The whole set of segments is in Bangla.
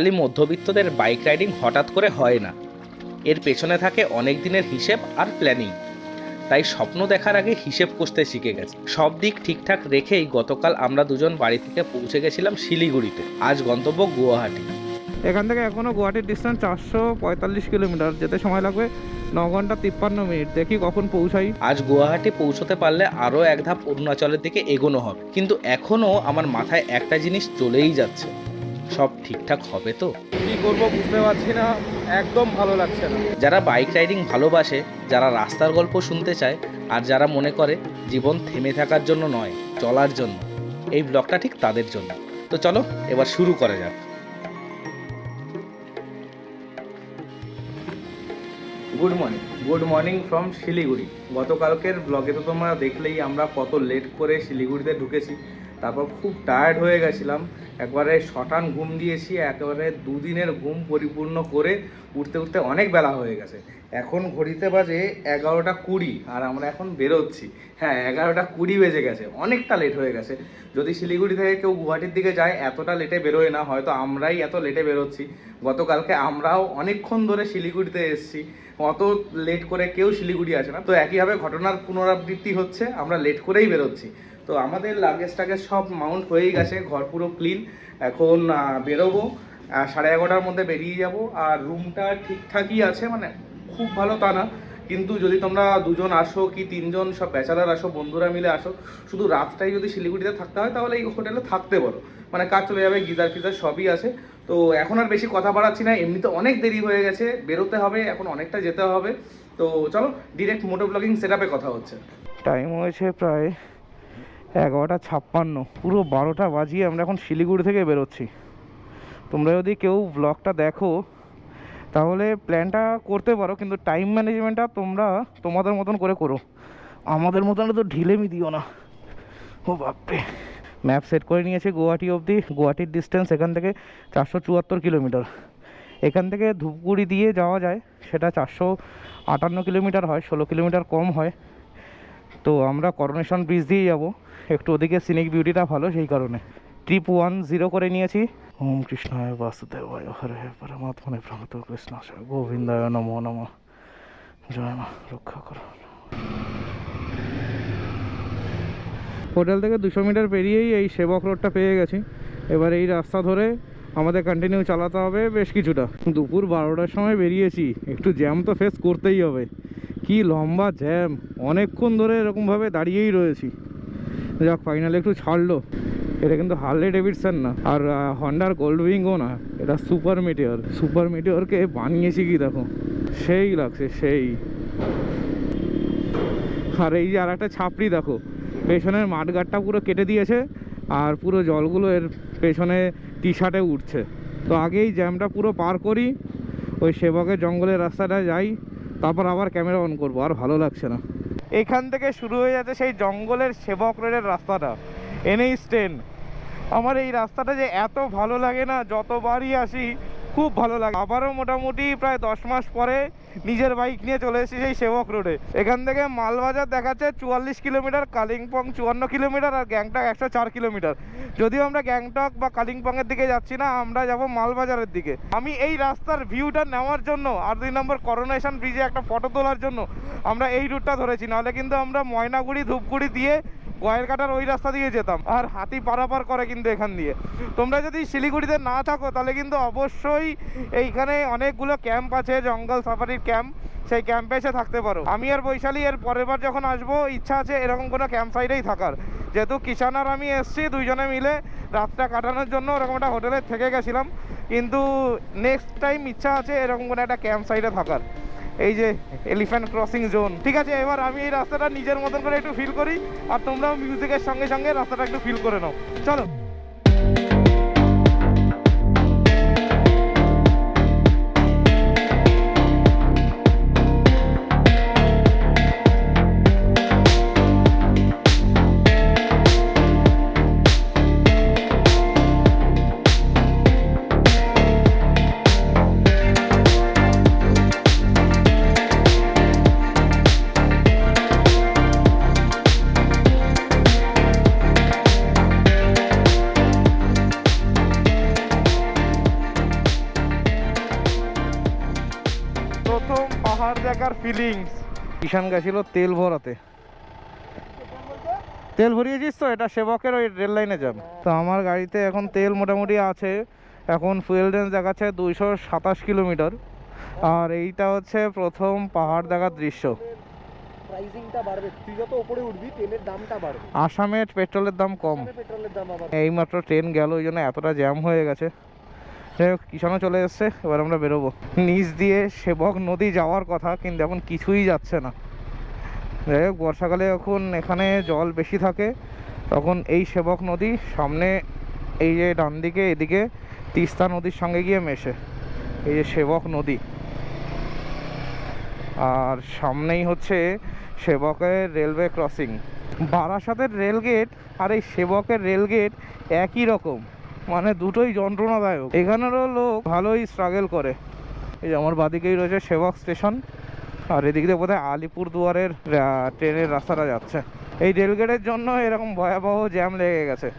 বাঙালি মধ্যবিত্তদের বাইক রাইডিং হঠাৎ করে হয় না। এর পেছনে থাকে অনেক দিনের হিসেব আর প্ল্যানিং। তাই স্বপ্ন দেখার আগে হিসেব কষতে শিখে গেছে। সব দিক ঠিকঠাক রেখেই গতকাল আমরা দুজন বাড়ি থেকে পৌঁছে গেছিলাম শিলিগুড়িতে। আজ গন্তব্য গুয়াহাটি। এখান থেকে এখনও গুয়াহাটির ডিস্টেন্স চারশো পঁয়তাল্লিশ কিলোমিটার। যেতে সময় লাগবে ন ঘণ্টা তিপ্পান্ন মিনিট। দেখি কখন পৌঁছাই। আজ গুয়াহাটি পৌঁছতে পারলে আরও এক ধাপ অরুণাচলের দিকে এগোনো হবে। কিন্তু এখনও আমার মাথায় একটা জিনিস চলেই যাচ্ছে। সব ঠিকঠাক হবে তো? কি করব বুঝতে পারছি না একদম ভালো লাগছে না। যারা বাইক রাইডিং ভালোবাসে যারা রাস্তার গল্প শুনতে চায় আর যারা মনে করে জীবন থেমে থাকার জন্য নয় চলার জন্য এই ব্লগটা ঠিক তাদের জন্য। তো চলো এবার শুরু করা যাক। Good morning good morning from Siliguri. গতকালকের ব্লগে তো তোমরা দেখলেই আমরা কত লেট করে শিলিগুড়িতে ঢুকেছি তারপর খুব টায়ার্ড হয়ে গেছিলাম। একবারে শটান ঘুম দিয়েছি, একেবারে দুদিনের ঘুম পরিপূর্ণ করে উঠতে উঠতে অনেক বেলা হয়ে গেছে। এখন ঘড়িতে বাজে এগারোটা কুড়ি আর আমরা এখন বেরোচ্ছি। হ্যাঁ এগারোটা কুড়ি বেজে গেছে, অনেকটা লেট হয়ে গেছে। যদি শিলিগুড়ি থেকে কেউ গুয়াহাটির দিকে যায়, এতটা লেটে বেরোয় না, হয়তো আমরাই এত লেটে বেরোচ্ছি। গতকালকে আমরাও অনেকক্ষণ ধরে শিলিগুড়িতে এসেছি, অত লেট করে কেউ শিলিগুড়ি আসে না। তো একইভাবে ঘটনার পুনরাবৃত্তি হচ্ছে, আমরা লেট করেই বেরোচ্ছি। তো আমাদের লাগেজ টাগেজ সব মাউন্ট হয়েই গেছে, ঘর পুরো ক্লিন এখন বেরোবো সাড়ে এগারোটার মধ্যে বেরিয়ে যাব। আর রুমটা ঠিকঠাকই আছে মানে খুব ভালো তা না। কিন্তু যদি তোমরা দুজন আসো কি তিনজন, সব ব্যাচেলার আসো, বন্ধুরা মিলে আসো, শুধু রাতটাই যদি শিলিগুড়িতে থাকতে হয়, তাহলে এই হোটেলে থাকতে পারো। মানে কাজ চলে যাবে, গিজার ফিজার সবই আছে। তো এখন আর বেশি কথা বাড়াচ্ছি না, এমনিতে অনেক দেরি হয়ে গেছে, বেরোতে হবে, এখন অনেকটা যেতে হবে। তো চলো ডিরেক্ট মোটো ব্লগিং সেট কথা হচ্ছে। টাইম হয়েছে প্রায় এগারোটা ছাপ্পান্ন, পুরো বারোটা বাজিয়ে আমরা এখন শিলিগুড়ি থেকে বেরোচ্ছি। তোমরা যদি কেউ ব্লগটা দেখো, তাহলে প্ল্যানটা করতে পারো, কিন্তু টাইম ম্যানেজমেন্টটা তোমরা তোমাদের মতন করে করো। আমাদের মতন তো ঢিলেমি দিও না। ও বাপরে। ম্যাপ সেট করে নিয়েছে গুয়াহাটি অবধি, গুয়াহাটির ডিস্টেন্স এখান থেকে চারশো চুয়াত্তর কিলোমিটার। এখান থেকে ধূপগুড়ি দিয়ে যাওয়া যায়, সেটা চারশো আটান্ন কিলোমিটার হয়, ষোলো কিলোমিটার কম হয়। তো আমরা করোনেশন ব্রিজ দিয়ে যাব। একটু ওদিকে সিনিক বিউটিটা ভালো, সেই কারণে। ট্রিপ ওয়ান জিরো করে নিয়েছি। ওম কৃষ্ণায় বাসুদেবায়, হরে পরমাত্মনে প্রভূত কৃষ্ণ গোবিন্দায় নমো নম। জয় মা, রক্ষা করো। হোটেল থেকে দুশো মিটার পেরিয়েই এই সেবক রোডটা পেয়ে গেছি। এবার এই রাস্তা ধরে আমাদের কন্টিনিউ চালাতে হবে বেশ কিছুটা। দুপুর বারোটার সময় বেরিয়েছি। একটু জ্যাম তো ফেস করতেই হবে। কি লম্বা জ্যাম। অনেকক্ষণ ধরে এরকমভাবে দাঁড়িয়েই রয়েছি। যাক ফাইনালি একটু ছাড়লো। এটা কিন্তু হার্লে ডেভিডসন না। আর হন্ডার গোল্ড উইংও না। এটা সুপার মিটিওর সুপার মিটিওরকে বানিয়েছি কি দেখো? সেই লাগছে, সেই। আর এই যে আর একটা ছাপড়ি দেখো। পেছনের মাঠগাটটা পুরো কেটে দিয়েছে আর পুরো জলগুলো এর পেছনে টি শার্টে উঠছে। তো আগেই জ্যামটা পুরো পার করি। ওই সেবকের জঙ্গলের রাস্তাটা যাই। তারপর আবার ক্যামেরা অন করব, আর ভালো লাগছে না। এখান থেকে শুরু হয়ে যাচ্ছে সেই জঙ্গলের সেবক রোডের রাস্তাটা। এনএইচ টেন আমার এই রাস্তাটা যে এত ভালো লাগে না, যতবারই আসি খুব ভালো লাগে। আবারও মোটামুটি প্রায় দশ মাস পরে নিজের বাইক নিয়ে চলে এসেছি সেই সেবক রোডে এখান থেকে মালবাজার দেখাচ্ছে চুয়াল্লিশ কিলোমিটার, কালিম্পং চুয়ান্ন কিলোমিটার আর গ্যাংটক একশো চার কিলোমিটার। যদিও আমরা গ্যাংটক বা কালিম্পংয়ের দিকে যাচ্ছি না, আমরা যাব মালবাজারের দিকে। আমি এই রাস্তার ভিউটা নেওয়ার জন্য আর দুই নম্বর করোনেশন ব্রিজে একটা ফটো তোলার জন্য আমরা এই রুটটা ধরেছি। নাহলে কিন্তু আমরা ময়নাগুড়ি, ধূপগুড়ি দিয়ে গয়ের কাটার ওই রাস্তা দিয়ে যেতাম। আর হাতি পারাপার করে কিন্তু এখান দিয়ে। তোমরা যদি শিলিগুড়িতে না থাকো, তাহলে কিন্তু অবশ্যই এইখানে অনেকগুলো ক্যাম্প আছে, জঙ্গল সাফারির ক্যাম্প সেই ক্যাম্পে এসে থাকতে পারো। আমি আর বৈশালী এর পরের বার যখন আসব, ইচ্ছা আছে এরকম কোনো ক্যাম্প সাইডেই থাকার। যেহেতু কিষান আর আমি এসছি দুইজনে মিলে, রাতটা কাটানোর জন্য ওরকম একটা হোটেলে থেকে গেছিলাম। কিন্তু নেক্সট টাইম ইচ্ছা আছে এরকম কোনো একটা ক্যাম্প সাইডে থাকার। এই যে এলিফ্যান্ট ক্রসিং জোন ঠিক আছে, এবার আমি এই রাস্তাটা নিজের মতন করে একটু ফিল করি, আর তোমরাও মিউজিকের সঙ্গে সঙ্গে রাস্তাটা একটু ফিল করে নাও। চলো। ফিলিংস কিষান গেছিল তেল ভরাতে। তেল ভরিয়েছিস তো? এটা সেবকের ওই রেল লাইনে যান। তো আমার গাড়িতে এখন তেল মোটামুটি আছে। এখন ফুয়েল রেঞ্জ দেখাচ্ছে দুইশো সাতাশ কিলোমিটার। আর এইটা হচ্ছে প্রথম পাহাড় দেখার দৃশ্য। প্রাইসিংটা বাড়বে। তুই যত উপরে উঠবি তেলের দামটা বাড়বে। আসামের পেট্রোলের দাম কম। পেট্রোলের দাম আবার এইমাত্র ট্রেন গেল ওই জন্য এতটা জ্যাম হয়ে গেছে। যাই হোক কিষানও চলে এসছে, এবার আমরা বেরোবো। নিচ দিয়ে সেবক নদী যাওয়ার কথা, কিন্তু এখন কিছুই যাচ্ছে না। যাই হোক, বর্ষাকালে এখন এখানে জল বেশি থাকে, তখন এই সেবক নদী সামনে এই যে ডান দিকে, এদিকে তিস্তা নদীর সঙ্গে গিয়ে মেশে। এই যে সেবক নদী। আর সামনেই হচ্ছে সেবকের রেলওয়ে ক্রসিং। বারাসাতের রেলগেট আর এই সেবকের রেলগেট একই রকম। মানে দুটোই যন্ত্রণাদায়ক। এখানেরও লোক ভালোই স্ট্রাগল করে। এই যে আমার বাদিকেই রয়েছে সেবক স্টেশন আর এদিক দিয়ে বোধহয় আলিপুর দুয়ারের ট্রেনের রাস্তাটা যাচ্ছে। এই রেলগেটের জন্য এরকম ভয়াবহ জ্যাম লেগে গেছে।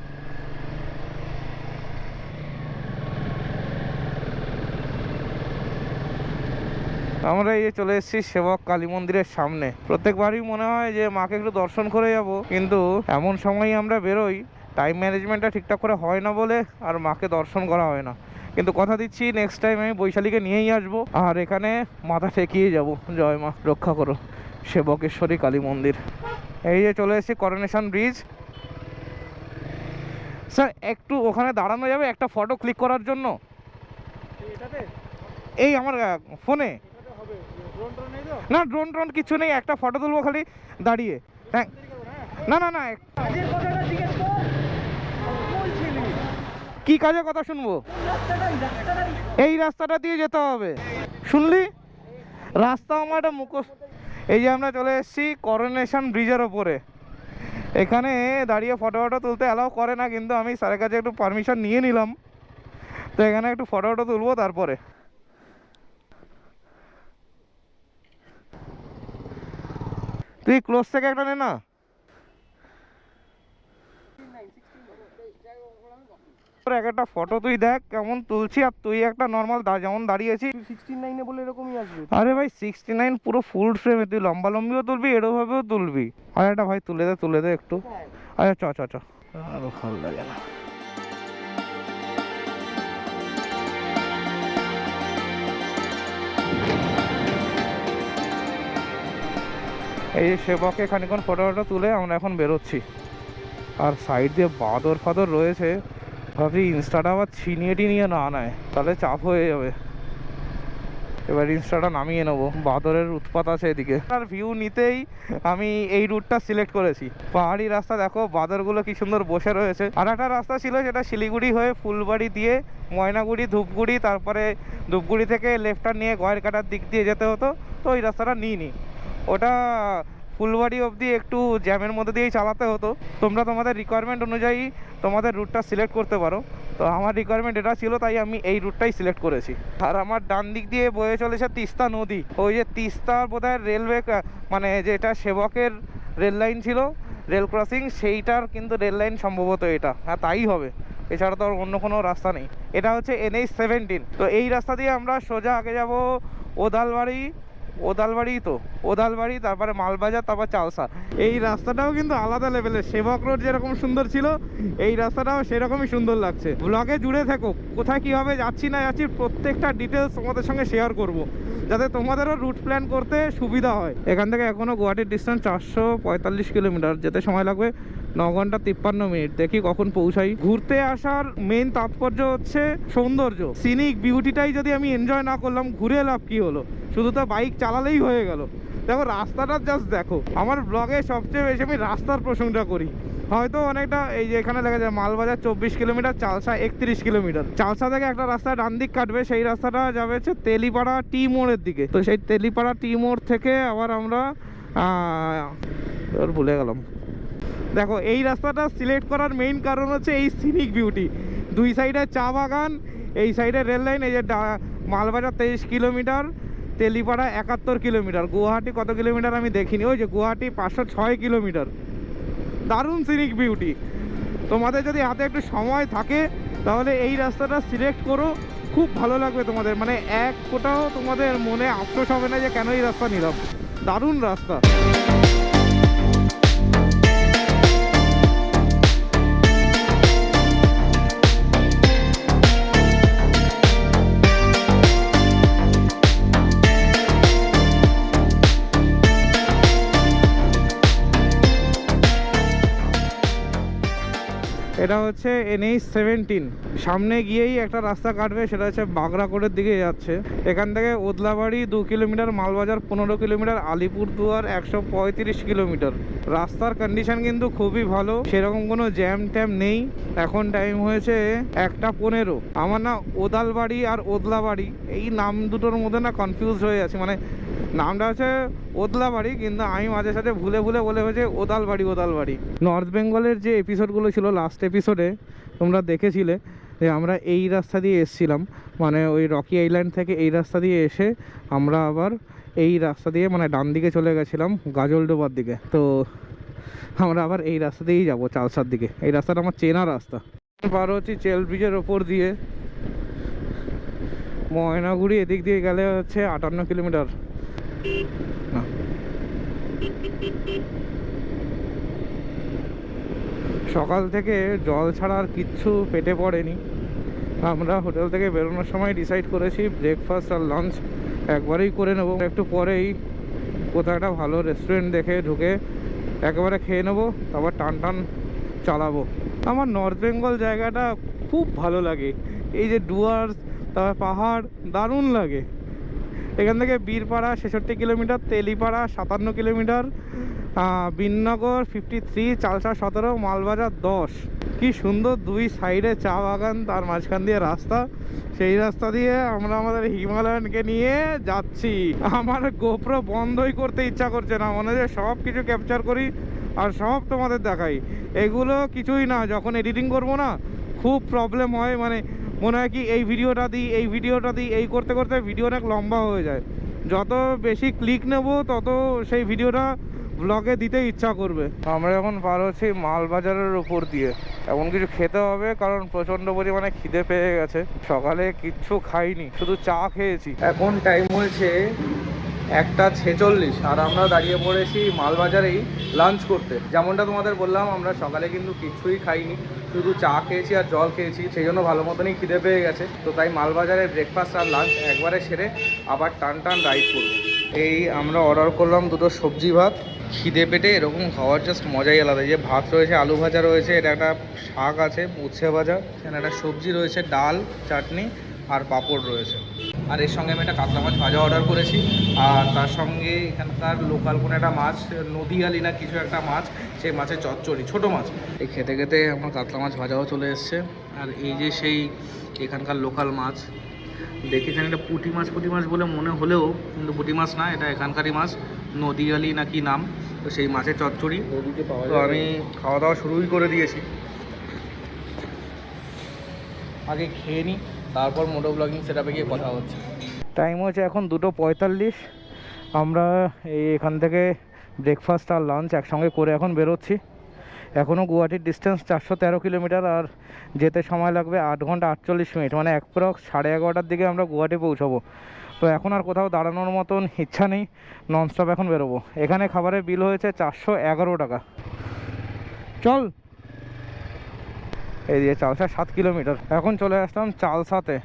আমরা এই চলে এসেছি সেবক কালী মন্দিরের সামনে। প্রত্যেকবারই মনে হয় যে মাকে একটু দর্শন করে যাব, কিন্তু এমন সময়ই আমরা বেরোই টাইম ম্যানেজমেন্টটা ঠিকঠাক করে হয় না বলে আর মাকে দর্শন করা হয় না। কিন্তু কথা দিচ্ছি নেক্সট টাইম আমি বৈশালীকে নিয়েই আসব। আর এখানে মাথা ঠেকিয়ে যাব। জয় মা, রক্ষা করো। সেবকেশ্বরী কালী মন্দির। এই যে চলে এসেছি করোনেশন ব্রিজ স্যার, একটু ওখানে দাঁড়ানো যাবে একটা ফটো ক্লিক করার জন্য? এই আমার ফোনে না ড্রোন ট্রোন কিছু নেই, একটা ফটো তুলবো খালি। দাঁড়িয়ে। হ্যাঁ। না না না কাজের কথাটা জিজ্ঞেস কর বলছিলি কি কাজের কথা শুনব? এই রাস্তাটা দিয়ে যেতে হবে। শুনলি? রাস্তা আমার একটা মুখোশ। এই যে আমরা চলে এসেছি করোনেশন ব্রিজের ওপরে। এখানে দাঁড়িয়ে ফটো ফটো তুলতে অ্যালাউ করে না, কিন্তু আমি স্যারের কাছে একটু পারমিশন নিয়ে নিলাম। তো এখানে একটু ফটো ফটো তুলবো তারপরে। তুই ক্লোজ থেকে একটা নে না। তোর এক একটা ফটো তুই দেখ কেমন তুলছি আর তুই একটা নর্মাল যেমন দাঁড়িয়েছি সিক্সটি নাইনে বলে এরকমই আসবে। আরে ভাই সিক্সটি নাইন পুরো ফুল ফ্রেমে তুই লম্বা লম্বিও তুলবি এরোভাবেও তুলবি। আর একটা ভাই তুলে দে তুলে দে একটু। আচ্ছা চ চ চ। আরও ভালো লাগে না। এই যে সেবকে খানিক্ষণ ফটো ফটো তুলে আমরা এখন বেরোচ্ছি। আর সাইড দিয়ে বাঁদর ফাদর রয়েছে। ভাবছি ইনস্টাটা আবার ছিনিয়ে টিনিয়ে না নেয়, তাহলে চাপ হয়ে যাবে। এবার ইনস্টাটা নামিয়ে নেব, বাদরের উৎপাত আছে এদিকে। আর ভিউ নিতেই আমি এই রুটটা সিলেক্ট করেছি। পাহাড়ি রাস্তা দেখো, বাদরগুলো কি সুন্দর বসে রয়েছে। আর একটা রাস্তা ছিল যেটা শিলিগুড়ি হয়ে ফুলবাড়ি দিয়ে ময়নাগুড়ি, ধূপগুড়ি, তারপরে ধূপগুড়ি থেকে লেফটার নিয়ে গয়ের কাটার দিক দিয়ে যেতে হতো, তো ওই রাস্তাটা নিইনি। ওটা ফুলবাড়ি অবধি একটু জ্যামের মধ্যে দিয়েই চালাতে হতো। তোমরা তোমাদের রিকোয়ারমেন্ট অনুযায়ী তোমাদের রুটটা সিলেক্ট করতে পারো। তো আমার রিকোয়ারমেন্ট এটা ছিল, তাই আমি এই রুটটাই সিলেক্ট করেছি। আর আমার ডান দিক দিয়ে বয়ে চলেছে তিস্তা নদী। ওই যে তিস্তা বোধহয় রেলওয়ে মানে যেটা সেবকের রেল লাইন ছিল রেল ক্রসিং সেইটার কিন্তু রেল লাইন সম্ভবত এটা। হ্যাঁ তাই হবে। এছাড়া তো আর অন্য কোনো রাস্তা নেই। এটা হচ্ছে এনএইচ সেভেন্টিন তো এই রাস্তা দিয়ে আমরা সোজা আগে যাব ওদালবাড়ি ওদালবাড়ি তো, ওদালবাড়ি, তারপরে মালবাজার, তারপর চালসা। এই রাস্তাটাও কিন্তু আলাদা লেভেলের, সেবক রোড যেরকম সুন্দর ছিল, এই রাস্তাটাও সেরকমই সুন্দর লাগছে। ব্লগে জুড়ে থাকো, কোথায় কীভাবে যাচ্ছি না যাচ্ছি প্রত্যেকটা ডিটেলস তোমাদের সঙ্গে শেয়ার করব। যাতে তোমাদেরও রুট প্ল্যান করতে সুবিধা হয়। এখান থেকে এখনও গুয়াহাটির ডিস্টেন্স চারশো পঁয়তাল্লিশ কিলোমিটার, যেতে সময় লাগবে ন ঘণ্টা তিপ্পান্ন মিনিট। দেখি কখন পৌঁছাই। ঘুরতে আসার মেন তাৎপর্য হচ্ছে সৌন্দর্য। সিনিক বিউটিটাই যদি আমি এনজয় না করলাম, ঘুরে লাভ কি হলো? শুধু তো বাইক চালালেই হয়ে গেল। দেখো, রাস্তাটা জাস্ট দেখো। আমার ব্লগে সবচেয়ে বেশি আমি রাস্তার প্রশংসা করি। হয়তো অনেকটা এই যে এখানে লেখা যায়, মালবাজার চব্বিশ কিলোমিটার, চালসা একত্রিশ কিলোমিটার। চালসা থেকে একটা রাস্তা ডান দিক কাটবে, সেই রাস্তাটা যাবে হচ্ছে তেলিপাড়া টি মোড়ের দিকে। তো সেই তেলিপাড়া টি মোড় থেকে আবার আমরা ভুলে গেলাম। দেখো, এই রাস্তাটা সিলেক্ট করার মেইন কারণ হচ্ছে এই সিনিক বিউটি দুই সাইডে চা বাগান, এই সাইডে রেল লাইন এই যে মালবাজার তেইশ কিলোমিটার। তেলিপাড়া একাত্তর কিলোমিটার, গুয়াহাটি কত কিলোমিটার আমি দেখিনি, ওই যে গুয়াহাটি পাঁচশো ছয় কিলোমিটার। দারুণ সিনিক বিউটি তোমাদের যদি হাতে একটু সময় থাকে, তাহলে এই রাস্তাটা সিলেক্ট করো, খুব ভালো লাগবে তোমাদের মানে এক কোটাও তোমাদের মনে আফসোস হবে না যে কেন এই রাস্তা নিলাম। দারুণ রাস্তা। এটা হচ্ছে এনএইচ সেভেন্টিন সামনে গিয়েই একটা রাস্তা কাটবে, সেটা হচ্ছে বাগরাকোটের দিকে যাচ্ছে। এখান থেকে ওদলাবাড়ি দু কিলোমিটার, মালবাজার পনেরো কিলোমিটার, আলিপুরদুয়ার একশো পঁয়ত্রিশ কিলোমিটার। রাস্তার কন্ডিশন কিন্তু খুবই ভালো, সেরকম কোনো জ্যাম ট্যাম নেই। এখন টাইম হয়েছে একটা পনেরো। আমার না ওদালবাড়ি আর ওদলাবাড়ি, এই নাম দুটোর মধ্যে না কনফিউজ হয়ে আছে মানে নামটা হচ্ছে ওদলাবাড়ি, কিন্তু আমি মাঝে সাথে ভুলে ভুলে বলে হয়েছে ওদালবাড়ি ওদালবাড়ি। নর্থ বেঙ্গলের যে এপিসোডগুলো ছিল লাস্ট এপিসোডে তোমরা দেখেছিলে, যে আমরা এই রাস্তা দিয়ে এসছিলাম মানে ওই রকি আইল্যান্ড থেকে এই রাস্তা দিয়ে এসে আমরা আবার এই রাস্তা দিয়ে মানে ডান দিকে চলে গেছিলাম, গাজলডোবার দিকে। তো আমরা আবার এই রাস্তা দিয়েই যাব, চালসার দিকে। এই রাস্তাটা আমার চেনা রাস্তা। পার হচ্ছি চেল ব্রিজের ওপর দিয়ে ময়নাগুড়ি এদিক দিয়ে গেলে হচ্ছে আটান্ন কিলোমিটার। সকাল থেকে জল ছাড়া আর কিচ্ছু পেটে পড়েনি। আমরা হোটেল থেকে বেরোনোর সময় ডিসাইড করেছি ব্রেকফাস্ট আর লাঞ্চ একবারেই করে নেব। একটু পরেই কোথাও একটা ভালো রেস্টুরেন্ট দেখে ঢুকে একেবারে খেয়ে নেব, তারপর টান টান চালাবো। আমার নর্থ বেঙ্গল জায়গাটা খুব ভালো লাগে। এই যে ডুয়ার্স তারপর পাহাড়, দারুণ লাগে। এখান থেকে বীরপাড়া ছেষট্টি কিলোমিটার তেলিপাড়া সাতান্ন কিলোমিটার আহ, বিননগর ফিফটি থ্রি চালসা সতেরো মালবাজার দশ। কি সুন্দর দুই সাইডে চা বাগান তার মাঝখান দিয়ে রাস্তা। সেই রাস্তা দিয়ে আমরা আমাদের হিমালয়ানকে নিয়ে যাচ্ছি। আমার গোপ্রো বন্ধই করতে ইচ্ছা করছে না মনে হচ্ছে সব কিছু ক্যাপচার করি আর সব তোমাদের দেখাই। এগুলো কিছুই না যখন এডিটিং করব না খুব প্রবলেম হয় মানে মনে হয় কি এই ভিডিওটা দিই এই ভিডিওটা দিই এই করতে করতে ভিডিও অনেক লম্বা হয়ে যায়। যত বেশি ক্লিক নেব তত সেই ভিডিওটা ব্লগে দিতে ইচ্ছা করবে। আমরা এখন পার হচ্ছি মালবাজারের উপর দিয়ে এমন কিছু খেতে হবে কারণ প্রচণ্ড পরিমাণে খিদে পেয়ে গেছে। সকালে কিচ্ছু খাইনি শুধু চা খেয়েছি। এখন টাইম হয়েছে একটা ছেচল্লিশ, আর আমরা দাঁড়িয়ে পড়েছি মালবাজারেই লাঞ্চ করতে। যেমনটা তোমাদের বললাম, আমরা সকালে কিন্তু কিছুই খাইনি, শুধু চা খেয়েছি আর জল খেয়েছি, সেই জন্য ভালো মতনই খিদে পেয়ে গেছে। তো তাই মালবাজারে ব্রেকফাস্ট আর লাঞ্চ একবারে সেরে আবার টান টান রাইড করব। এই আমরা অর্ডার করলাম দুটো সবজি ভাত। খিদে পেটে এরকম খাওয়ার জাস্ট মজাই আলাদা। যে ভাত রয়েছে, আলু ভাজা রয়েছে, এটা একটা শাক আছে উচ্ছে ভাজা, এখানে একটা সবজি রয়েছে, ডাল, চাটনি আর পাঁপড় রয়েছে। আর এর সঙ্গে আমি একটা কাতলা মাছ ভাজা অর্ডার করেছি। আর তার সঙ্গে এখানকার লোকাল কোনো একটা মাছ নদীয়ালি না কিছু একটা মাছ সেই মাছের চচ্চড়ি ছোট মাছ। এই খেতে খেতে আমার কাতলা মাছ ভাজাও চলে এসছে। আর এই যে সেই এখানকার লোকাল মাছ দেখি এখানে একটা পুঁটি মাছ পুঁটি মাছ বলে মনে হলেও কিন্তু পুঁটি মাছ না এটা এখানকারই মাছ নদীয়ালি নাকি নাম তো সেই মাছের চচ্চড়ি। নদীতে পাওয়া তো আমি খাওয়া দাওয়া শুরুই করে দিয়েছি। আগে খেয়ে নিই তারপর মোটো ব্লগিং সেটাপে গিয়ে কথা হচ্ছে। টাইম হচ্ছে এখন দুটো পঁয়তাল্লিশ। আমরা এই এখান থেকে ব্রেকফাস্ট আর লাঞ্চ একসঙ্গে করে এখন বেরোচ্ছি। এখনও গুয়াহাটির ডিস্টেন্স চারশো তেরো কিলোমিটার আর যেতে সময় লাগবে আট ঘণ্টা আটচল্লিশ মিনিট মানে এক অ্যাপ্রক্স সাড়ে এগারোটার দিকে আমরা গুয়াহাটি পৌঁছাবো। তো এখন আর কোথাও দাঁড়ানোর মতন ইচ্ছা নেই ননস্টপ এখন বেরোবো। এখানে খাবারের বিল হয়েছে চারশো এগারো টাকা। চল! এই দিয়ে চালসা, সাত কিলোমিটার। এখন চলে আসলাম চালসাতে।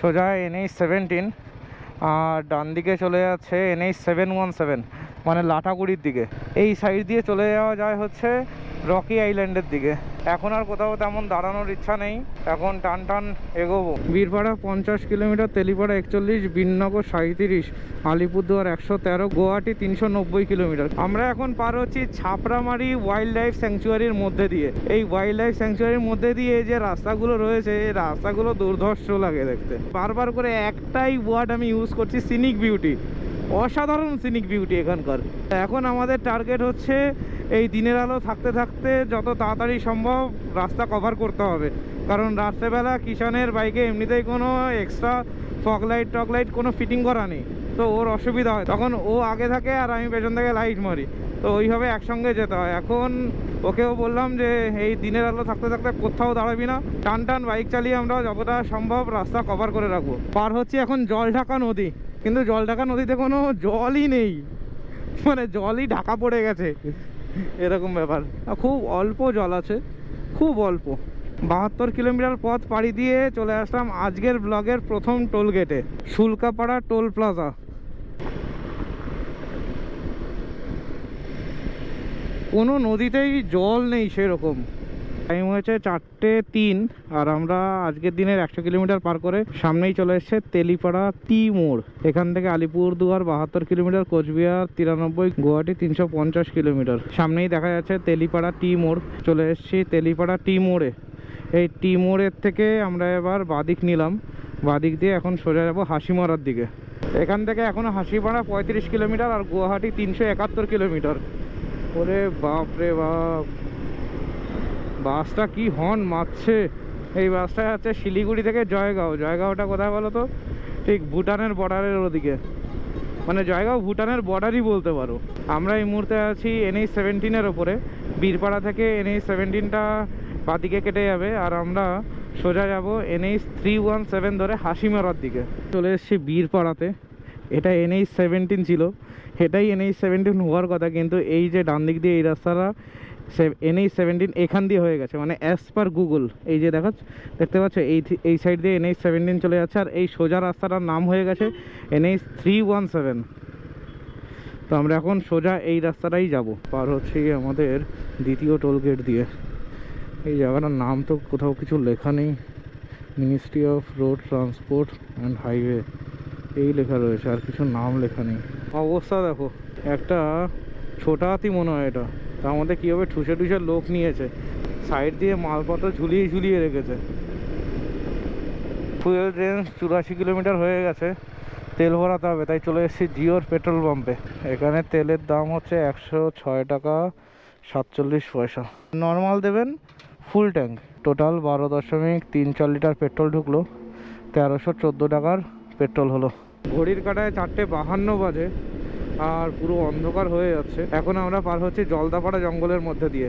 সোজা এনএইচ সেভেন্টিন, আর ডান দিকে চলে যাচ্ছে এনএইচ সেভেন ওয়ান সেভেন। মানে লাটাগুড়ির দিকে। এই সাইড দিয়ে চলে যাওয়া যায় হচ্ছে রকি আইল্যান্ডের দিকে। এখন আর কোথাও তেমন দাঁড়ানোর ইচ্ছা নেই। এখন টান টান এগোবো। বীরপাড়া পঞ্চাশ কিলোমিটার, তেলিপাড়া একচল্লিশ, বিননগর সাঁত্রিশ আলিপুরদুয়ার একশো তেরো, গুয়াহাটি তিনশো নব্বই কিলোমিটার। আমরা এখন পার হচ্ছি ছাপড়ামারি ওয়াইল্ড লাইফ স্যাংচুয়ারির মধ্যে দিয়ে। এই ওয়াইল্ড লাইফ স্যাংচুয়ারির মধ্যে দিয়ে যে রাস্তাগুলো রয়েছে, এই রাস্তাগুলো দুর্ধর্ষ লাগে দেখতে। বারবার করে একটাই ওয়ার্ড আমি ইউজ করছি সিনিক বিউটি অসাধারণ সিনিক বিউটি এখানকার। এখন আমাদের টার্গেট হচ্ছে এই দিনের আলো থাকতে থাকতে যত তাড়াতাড়ি সম্ভব রাস্তা কভার করতে হবে। কারণ রাত্রেবেলা কিষানের বাইকে এমনিতেই কোনো এক্সট্রা ফগ লাইট টক লাইট কোনো ফিটিং করা নেই। তো ওর অসুবিধা হয়। তখন ও আগে থাকে আর আমি পেছন থেকে লাইট মারি। তো ওইভাবে একসঙ্গে যেতে হয়। এখন ওকেও বললাম যে, এই দিনের আলো থাকতে থাকতে কোথাও দাঁড়াবি না। টান টান, বাইক চালিয়ে আমরা যতটা সম্ভব রাস্তা কভার করে রাখব। পার হচ্ছে এখন জল ঢাকা নদী। কিন্তু জল ঢাকা নদীতে কোনো জলই নেই। মানে জলই ঢাকা পড়ে গেছে। এরকম ব্যাপার। খুব অল্প জল আছে। খুব অল্প। বাহাত্তর কিলোমিটার পথ পাড়ি দিয়ে চলে আসলাম আজকের ব্লগের প্রথম টোল গেটে শুল্কাপাড়া টোল প্লাজা কোনো নদীতেই জল নেই সেরকম। টাইম হয়েছে চারটে তিন, আর আমরা আজকের দিনের একশো কিলোমিটার পার করে সামনেই চলে এসছে তেলিপাড়া টি মোড় এখান থেকে আলিপুরদুয়ার বাহাত্তর কিলোমিটার, কোচবিহার তিরানব্বই, গুয়াহাটি তিনশো পঞ্চাশ কিলোমিটার। সামনেই দেখা যাচ্ছে তেলিপাড়া টি মোড় চলে এসেছি তেলিপাড়া টি মোড়ে এই টি মোড়ের থেকে আমরা এবার বাদিক নিলাম। বাদিক দিয়ে এখন সোজা যাব হাসিমারার দিকে। এখান থেকে এখনও হাসিমারা পঁয়ত্রিশ কিলোমিটার আর গুয়াহাটি তিনশো একাত্তর কিলোমিটার। ওরে বাপ রে বাপ। বাসটা কি হর্ন মারছে? এই বাসটা যাচ্ছে শিলিগুড়ি থেকে জয়গাঁও। জয়গাঁওটা কোথায় বলো তো? ঠিক ভুটানের বর্ডারের ওদিকে। মানে জয়গাঁও ভুটানের বর্ডারই বলতে পারো। আমরা এই মুহূর্তে আছি এনএইচ সেভেন্টিনের ওপরে। বীরপাড়া থেকে এনএইচ সেভেন্টিনটা বাদিকে কেটে যাবে আর আমরা সোজা যাব এনএইচ থ্রি ওয়ান সেভেন ধরে হাসিমারার দিকে। চলে এসেছি বীরপাড়াতে। এটা এনএইচ সেভেন্টিন ছিল। এটাই এনএইচ সেভেন্টিন হওয়ার কথা, কিন্তু এই যে ডান দিক দিয়ে এই রাস্তাটা এনএইচ সেভেন্টিন এখান দিয়ে হয়ে গেছে মানে অ্যাজ পার গুগল এই যে দেখাচ্ছ, দেখতে পাচ্ছ, এই এই সাইড দিয়ে এনএইচ সেভেন্টিন চলে যাচ্ছে, আর এই সোজা রাস্তাটার নাম হয়ে গেছে এনএইচ থ্রি ওয়ান সেভেন তো আমরা এখন সোজা এই রাস্তাটাই যাব, পার হচ্ছে আমাদের দ্বিতীয় টোল গেট দিয়ে। এই জায়গাটার নাম তো কোথাও কিছু লেখা নেই। Ministry of road transport and highway এই লেখা রয়েছে, আর কিছু নাম লেখা নেই। অবস্থা দেখো, একটা ছোটা হাতি মনে হয় এটা। তার মধ্যে কীভাবে ঠুসে ঠুসে লোক নিয়েছে। সাইড দিয়ে মালপত্র ঝুলিয়ে ঝুলিয়ে রেখেছে। ফুয়েল রেঞ্জ চুরাশি কিলোমিটার হয়ে গেছে, তেল ভরাতে হবে, তাই চলে এসেছি জিওর পেট্রোল পাম্পে। এখানে তেলের দাম হচ্ছে একশো ছয় টাকা সাতচল্লিশ পয়সা। নর্মাল দেবেন ফুল ট্যাঙ্ক। টোটাল বারো দশমিক তিন চার লিটার পেট্রোল ঢুকলো, তেরোশো চোদ্দ টাকার পেট্রোল হলো। ঘড়ির কাটায় চারটে বাহান্ন বাজে আর পুরো অন্ধকার হয়ে যাচ্ছে। এখন আমরা পার হচ্ছি জলদাপাড়া জঙ্গলের মধ্যে দিয়ে।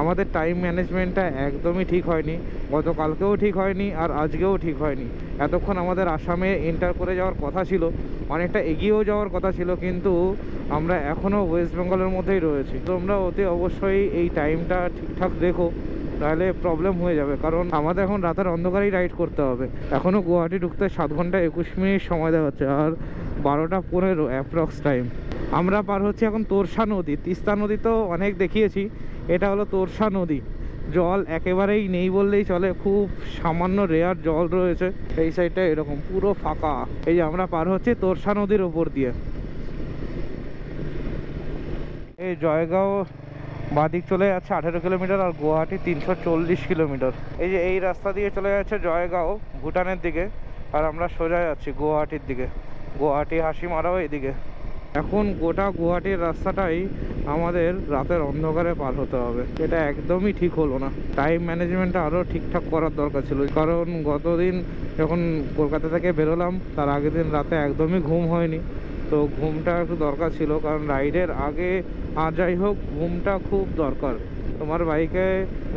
আমাদের টাইম ম্যানেজমেন্টটা একদমই ঠিক হয়নি। গতকালকেও ঠিক হয়নি আর আজকেও ঠিক হয়নি। এতক্ষণ আমাদের আসামে এন্টার করে যাওয়ার কথা ছিল। অনেকটা এগিয়েও যাওয়ার কথা ছিল, কিন্তু আমরা এখনও ওয়েস্ট বেঙ্গলের মধ্যেই রয়েছি। তোমরা অতি অবশ্যই এই টাইমটা ঠিকঠাক দেখো। তাহলে প্রবলেম হয়ে যাবে। কারণ আমাদের এখন রাতের অন্ধকারেই রাইড করতে হবে। এখনও গুয়াহাটি ঢুকতে সাত ঘণ্টা একুশ মিনিট সময় দেখাচ্ছে আর বারোটা পনেরো অ্যাপ্রক্স টাইম আমরা পার হচ্ছি এখন তোরসা নদী। তিস্তা নদী তো অনেক দেখিয়েছি। এটা হলো তোরসা নদী। জল একেবারেই নেই বললেই চলে। খুব সামান্য রেয়ার জল রয়েছে। এই সাইডটা এরকম, পুরো ফাঁকা। এই যে আমরা পার হচ্ছি তোরসা নদীর ওপর দিয়ে। এই জয়গাঁও বাদিক চলে যাচ্ছে আঠেরো কিলোমিটার আর গুয়াহাটি তিনশো চল্লিশ কিলোমিটার। এই যে এই রাস্তা দিয়ে চলে যাচ্ছে জয়গাঁও, ভুটানের দিকে, আর আমরা সোজা যাচ্ছি গুয়াহাটির দিকে। গুয়াহাটি হাসিমারাও এদিকে। এখন গোটা গুয়াহাটির রাস্তাটাই আমাদের রাতের অন্ধকারে পার হতে হবে। এটা একদমই ঠিক হলো না। টাইম ম্যানেজমেন্টটা আরও ঠিকঠাক করার দরকার ছিল। কারণ গতদিন যখন কলকাতা থেকে বেরোলাম, তার আগের দিন রাতে একদমই ঘুম হয়নি। তো ঘুমটা একটু দরকার ছিল, কারণ রাইডের আগে আর যাই হোক, ঘুমটা খুব দরকার। তোমার বাইকে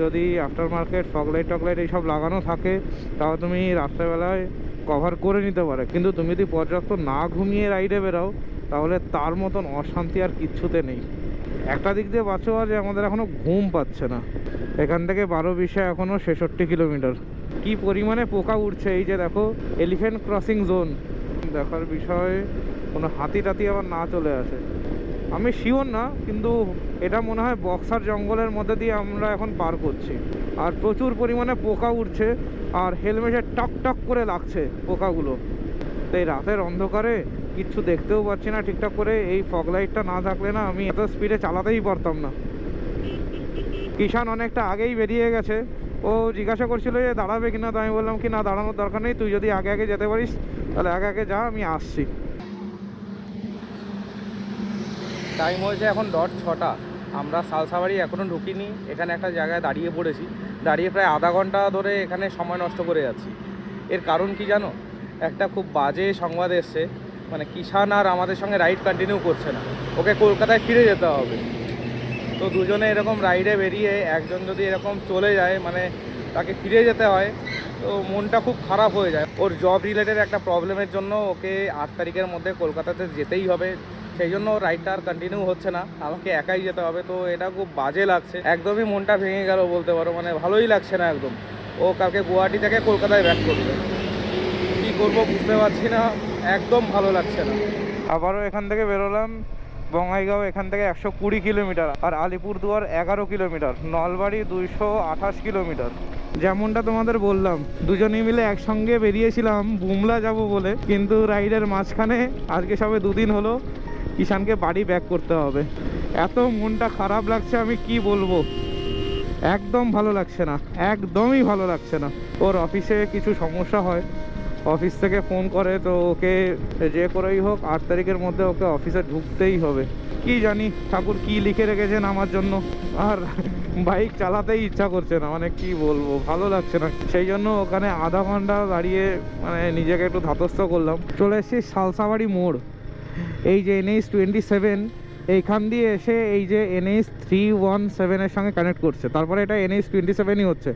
যদি আফটার মার্কেট ফগলাইট টকলাইট এইসব লাগানো থাকে, তাও তুমি রাত্রেবেলায় কভার করে নিতে পারে। কিন্তু তুমি যদি পর্যাপ্ত না ঘুমিয়ে রাইডে বেরাও, তাহলে তার মতন অশান্তি আর কিচ্ছুতে নেই। একটা দিক দিয়ে বাঁচো যে আমাদের এখনও ঘুম পাচ্ছে না। এখান থেকে বারো বিশে এখনও ছেষট্টি কিলোমিটার। কি পরিমাণে পোকা উঠছে এই যে দেখো এলিফ্যান্ট ক্রসিং জোন দেখার বিষয়, কোনো হাতি টাতি আবার না চলে আসে। আমি শিওর না, কিন্তু এটা মনে হয় বক্সার জঙ্গলের মধ্যে দিয়ে আমরা এখন পার করছি। আর প্রচুর পরিমাণে পোকা উঠছে আর হেলমেটে টক টক করে লাগছে পোকাগুলো। তো এই রাতের অন্ধকারে কিচ্ছু দেখতেও পাচ্ছি না ঠিকঠাক করে, এই ফগ লাইটটা না থাকলে না আমি এত স্পিডে চালাতেই পারতাম না। কিষান অনেকটা আগেই বেরিয়ে গেছে। ও জিজ্ঞাসা করছিল যে দাঁড়াবে কিনা, তো আমি বললাম কি, না, দাঁড়ানোর দরকার নেই, তুই যদি আগে আগে যেতে পারিস, তাহলে আগে আগে যা, আমি আসছি। টাইম হয়েছে এখন ডট ছটা। আমরা সালসাবাড়ি এখনও ঢুকিনি, এখানে একটা জায়গায় দাঁড়িয়ে পড়েছি। দাঁড়িয়ে প্রায় আধা ঘণ্টা ধরে এখানে সময় নষ্ট করে যাচ্ছি। এর কারণ কি জানো? একটা খুব বাজে সংবাদ এসছে মানে কিষান আর আমাদের সঙ্গে রাইড কন্টিনিউ করছে না। ওকে কলকাতায় ফিরে যেতে হবে। তো দুজনে এরকম রাইডে বেরিয়ে একজন যদি এরকম চলে যায় মানে তাকে ফিরে যেতে হয়, তো মনটা খুব খারাপ হয়ে যায়। ওর জব রিলেটেড একটা প্রবলেমের জন্য ওকে আট তারিখের মধ্যে কলকাতাতে যেতেই হবে। সেই জন্য রাইডটা আর কন্টিনিউ হচ্ছে না। আমাকে একাই যেতে হবে। তো এটা খুব বাজে লাগছে। একদমই মনটা ভেঙে গেল বলতে পারো। মানে ভালোই লাগছে না একদম। ও কালকে গুয়াহাটি থেকে কলকাতায় ব্যাক করবে। কী করব বুঝতে পারছি না। একদম ভালো লাগছে না। আবারও এখান থেকে বেরোলাম। বঙ্গাইগাঁও এখান থেকে একশো কুড়ি কিলোমিটার আর আলিপুরদুয়ার এগারো কিলোমিটার, নলবাড়ি দুইশো আঠাশ কিলোমিটার। যেমনটা তোমাদের বললাম, দুজনেই মিলে একসঙ্গে বেরিয়েছিলাম, বুমলা যাব বলে, কিন্তু রাইডের মাঝখানে আজকে সবে দুদিন হলো কিষানকে বাড়ি ব্যাক করতে হবে। এত মনটা খারাপ লাগছে, আমি কি বলব? একদম ভালো লাগছে না, একদমই ভালো লাগছে না। ওর অফিসে কিছু সমস্যা হয় অফিস থেকে ফোন করে, তো ওকে যে করেই হোক, আট তারিখের মধ্যে ওকে অফিসে ঢুকতেই হবে। কি জানি, ঠাকুর কি লিখে রেখেছেন আমার জন্য। আর বাইক চালাতেই ইচ্ছা করছে না মানে কি বলব, ভালো লাগছে না। সেই জন্য ওখানে আধা ঘণ্টা দাঁড়িয়ে মানে নিজেকে একটু ধাতস্থ করলাম। চলে এসেছি সালসাবাড়ি মোড়। এই যে এনএইচ টোয়েন্টি সেভেন, এইখান দিয়ে এসে এই যে এনএইচ থ্রি ওয়ান সেভেনের সঙ্গে কানেক্ট করছে। তারপরে এটা এনএইচ টোয়েন্টি সেভেনই হচ্ছে।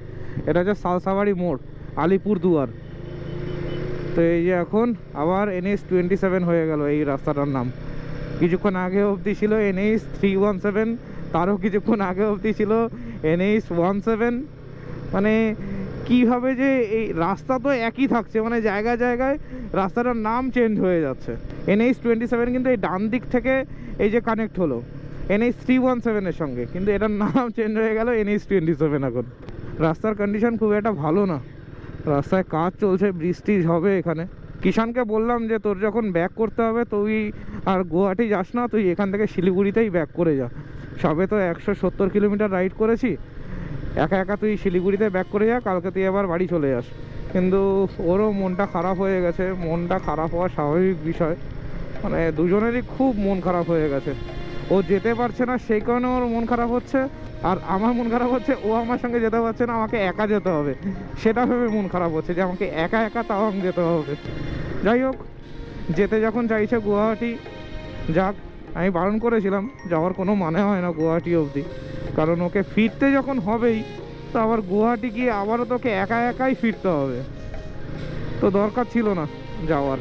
এটা হচ্ছে সালসাবাড়ি মোড়, আলিপুরদুয়ার। তো এই যে এখন আবার এনএইচ টোয়েন্টি সেভেন হয়ে গেল এই রাস্তাটার নাম। কিছুক্ষণ আগে অবধি ছিল এনএইচ থ্রি ওয়ান সেভেন তারও কিছুক্ষণ আগে অবধি ছিল এনএইচ ওয়ান সেভেন মানে কীভাবে যে এই রাস্তা তো একই থাকছে মানে জায়গায় জায়গায় রাস্তাটার নাম চেঞ্জ হয়ে যাচ্ছে। এনএইচ টোয়েন্টি সেভেন কিন্তু এই ডান দিক থেকে এই যে কানেক্ট হলো এনএইচ থ্রি ওয়ান সেভেনের সঙ্গে। কিন্তু এটার নাম চেঞ্জ হয়ে গেল এনএইচ টোয়েন্টি সেভেন এখন। রাস্তার কন্ডিশন খুব একটা ভালো না। রাস্তায় কাজ চলছে, বৃষ্টি হবে এখানে। কিষানকে বললাম যে, তোর যখন ব্যাক করতে হবে, তুই আর গুয়াহাটি যাস না, তুই এখান থেকে শিলিগুড়িতেই ব্যাক করে যা। সবে তো একশো সত্তর কিলোমিটার রাইড করেছি। একা একা তুই শিলিগুড়িতে ব্যাক করে যা, কালকে তুই আবার বাড়ি চলে যাস। কিন্তু ওরও মনটা খারাপ হয়ে গেছে। মনটা খারাপ হওয়া স্বাভাবিক বিষয়। মানে দুজনেরই খুব মন খারাপ হয়ে গেছে। ও যেতে পারছে না, সেই কারণে ওর মন খারাপ হচ্ছে। আর আমার মন খারাপ হচ্ছে, ও আমার সঙ্গে যেতে পারছে না, আমাকে একা যেতে হবে। সেটা ভেবে মন খারাপ হচ্ছে যে আমাকে একা একা তাও আমি যেতে হবে। যাই হোক, যেতে যখন চাইছে গুয়াহাটি যাক, আমি বারণ করেছিলাম যাওয়ার কোনো মানে হয় না গুয়াহাটি অবধি। কারণ ওকে ফিরতে যখন হবেই, তো আবার গুয়াহাটি গিয়ে আবারও তোকে একা একাই ফিরতে হবে। তো দরকার ছিল না যাওয়ার।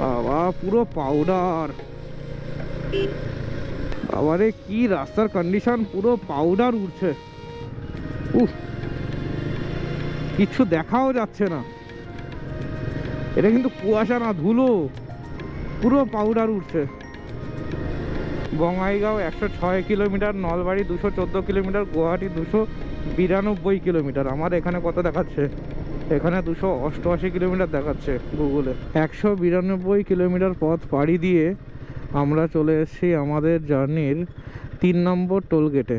বাবা, পুরো পাউডার বাবারে, কি রাস্তার কন্ডিশন পুরো পাউডার উঠছে উফ, কিছু দেখাও যাচ্ছে না। এটা কিন্তু কুয়াশা না, ধুলো। পুরো পাউডার উঠছে বঙ্গাইগাঁও একশো ছয় কিলোমিটার, নলবাড়ি দুশো চোদ্দ কিলোমিটার, গুয়াহাটি দুশো বিরানব্বই কিলোমিটার। আমার এখানে কত দেখাচ্ছে? এখানে দুশো অষ্টআশি কিলোমিটার দেখাচ্ছে গুগলে একশো বিরানব্বই কিলোমিটার পথ পাড়ি দিয়ে আমরা চলে এসেছি আমাদের জার্নির তিন নম্বর টোল গেটে।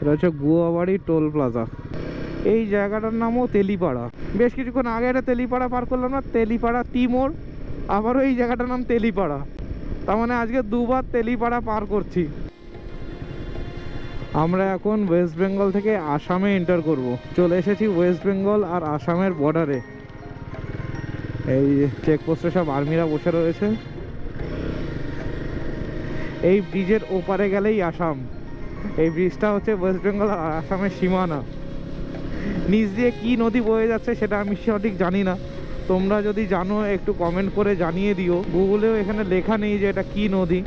এটা হচ্ছে গুয়াবাড়ি টোল প্লাজা। এই জায়গাটার নামও তেলিপাড়া। বেশ কিছুক্ষণ আগে একটা তেলিপাড়া পার করলাম না, তেলিপাড়া তিমোর, আবারও এই জায়গাটার নাম তেলিপাড়া। তার মানে আজকে দুবার তেলিপাড়া পার করছি। আমরা এখন ওয়েস্ট বেঙ্গল থেকে আসামে এন্টার করব। চলে এসেছি ওয়েস্ট বেঙ্গল আর আসামের বর্ডারে। এই চেকপোস্টে সব আর্মিরা বসে রয়েছে। এই ব্রিজের ওপারে গেলেই আসাম। এই ব্রিজটা হচ্ছে ওয়েস্ট বেঙ্গল আর আসামের সীমানা। নিচ দিয়ে কি নদী বয়ে যাচ্ছে সেটা আমি সঠিক জানি না। তোমরা যদি জানো, একটু কমেন্ট করে জানিয়ে দিও। গুগলেও এখানে লেখা নেই যে এটা কি নদী,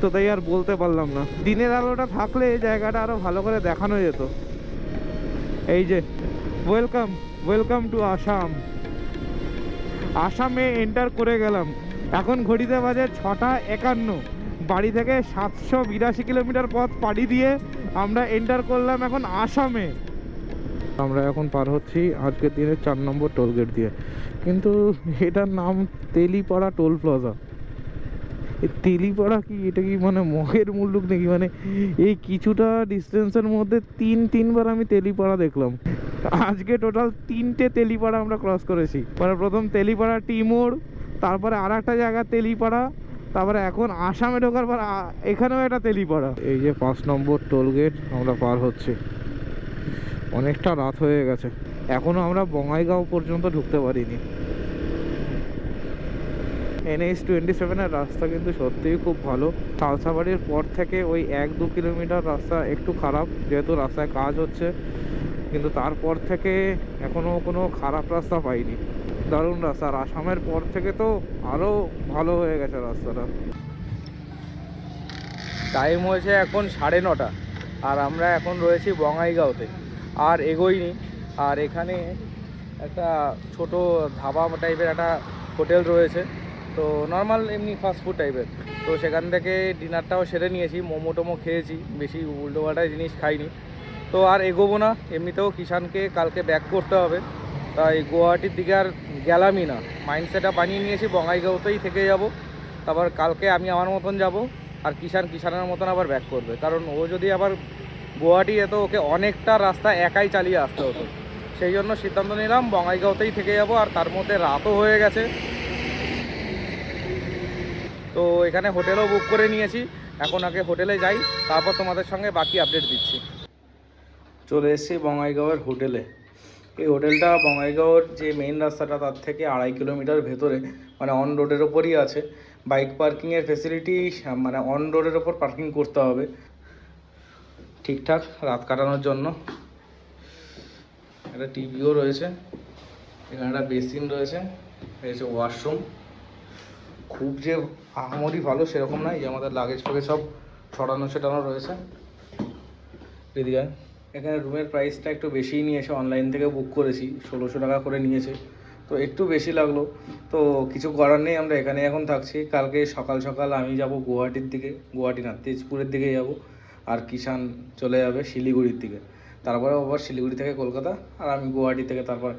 তো তাই আর বলতে পারলাম না। দিনের আলোটা থাকলে এই জায়গাটা আরও ভালো করে দেখানো যেত। এই যে ওয়েলকাম ওয়েলকাম টু আসাম। আসামে এন্টার করে গেলাম। এখন ঘড়িতে বাজে ছটা একান্ন। বাড়ি থেকে সাতশো বিরাশি কিলোমিটার পথ পাড়ি দিয়ে আমরা এন্টার করলাম এখন আসামে। আমরা এখন পার হচ্ছি আজকের দিনের চার নম্বর টোল গেট দিয়ে। কিন্তু এটার নাম তেলিপাড়া টোল প্লাজা তেলিপাড়া কি? এটা কি মানে মগের মুল্লুক নাকি? মানে এই কিছুটা ডিস্টেন্সের মধ্যে তিন, তিনবার আমি তেলিপাড়া দেখলাম। আজকে টোটাল তিনটে তেলিপাড়া আমরা ক্রস করেছি। মানে প্রথম তেলিপাড়া, টিমোর, তারপরে আর একটা জায়গা তেলিপাড়া তারপরে এখন আসামে ঢোকার পর এখানেও একটা তেলিপাড়া। এই যে পাঁচ নম্বর টোল গেট, আমরা পার হচ্ছি। অনেকটা রাত হয়ে গেছে। এখনও আমরা বঙ্গাইগাঁও পর্যন্ত ঢুকতে পারিনি। এনএইচ টোয়েন্টি সেভেনের রাস্তা কিন্তু সত্যিই খুব ভালো। খালসাবাড়ির পর থেকে ওই এক দু কিলোমিটার রাস্তা একটু খারাপ, যেহেতু রাস্তায় কাজ হচ্ছে। কিন্তু তারপর থেকে এখনও কোনো খারাপ রাস্তা পাইনি। দারুণ রাস্তা। আর আসামের পর থেকে তো আরও ভালো হয়ে গেছে রাস্তাটা। টাইম হয়েছে এখন সাড়ে নটা। আর আমরা এখন রয়েছি বঙ্গাইগাঁওতে আর এগোইনি। আর এখানে একটা ছোট ধাবা টাইপের একটা হোটেল রয়েছে। তো নর্মাল এমনি ফাস্টফুড টাইপের তো সেখান থেকে ডিনারটাও সেরে নিয়েছি। মোমো টোমো খেয়েছি। বেশি উল্টোপাল্টা জিনিস খাইনি। তো আর এগোবো না। এমনিতেও কিষানকে কালকে ব্যাক করতে হবে। তাই গুয়াহাটির দিকে আর গেলামই না। মাইন্ডসেটটা বানিয়ে নিয়েছি, বঙ্গাইগাঁওতেই থেকে যাব। তারপর কালকে আমি আমার মতন যাব আর কিষান কিষানের মতন আবার ব্যাক করবে। কারণ ও যদি আবার গুয়াহাটি এত, ওকে অনেকটা রাস্তা একাই চালিয়ে আসতে হতো। সেই জন্য সিদ্ধান্ত নিলাম, বঙ্গাইগাঁওতেই থেকে যাব আর তার মধ্যে রাতও হয়ে গেছে। তো এখানে হোটেলও বুক করে নিয়েছি। এখন আগে হোটেলে যাই, তারপর তোমাদের সঙ্গে বাকি আপডেট দিচ্ছি। চলে এসেছি বঙ্গাইগাঁওয়ের হোটেলে। এই হোটেলটা বঙ্গাইগাঁওয়ের যে মেইন রাস্তাটা তার থেকে আড়াই কিলোমিটার ভেতরে মানে অন রোডের ওপরই আছে। বাইক পার্কিংয়ের ফেসিলিটি মানে অন রোডের ওপর পার্কিং করতে হবে। ঠিকঠাক, রাত কাটানোর জন্য। একটা টিভিও রয়েছে। এখানে একটা বেসিন রয়েছে। রয়েছে ওয়াশরুম খুব যে আহামরি ভালো সেরকম নয়। যে আমাদের লাগেজ ফাগেজ সব ছড়ানো ছেটানো রয়েছে। এদিকে এখানে রুমের প্রাইসটা একটু বেশিই নিয়েছে। অনলাইন থেকে বুক করেছি, ষোলোশো টাকা করে নিয়েছে। তো একটু বেশি লাগল। তো কিছু করার নেই, আমরা এখানে এখন থাকছি। কালকে সকাল সকাল আমি যাব গুয়াহাটির দিকে, গুয়াহাটি না তেজপুরের দিকে যাব। আর কিষান চলে যাবে শিলিগুড়ির দিকে। তারপরে আবার শিলিগুড়ি থেকে কলকাতা, আর আমি গুয়াহাটি থেকে তারপর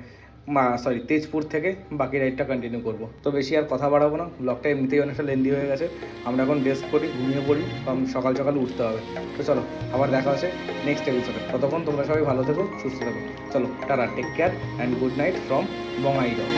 সরি তেজপুর থেকে বাকি রাইডটা কন্টিনিউ করব। তো বেশি আর কথা বাড়াবো না ব্লগটা এমনিতেই অনেকটা লেন্দি হয়ে গেছে। আমরা এখন রেস্ট করি, ঘুমিয়ে পড়ি, কারণ সকাল সকাল উঠতে হবে। তো চলো, আবার দেখা আছে নেক্সট এপিসোডে ততক্ষণ তোমরা সবাই ভালো থেকো, সুস্থ থেকো। চলো, tata take care and good night from Bongaigaon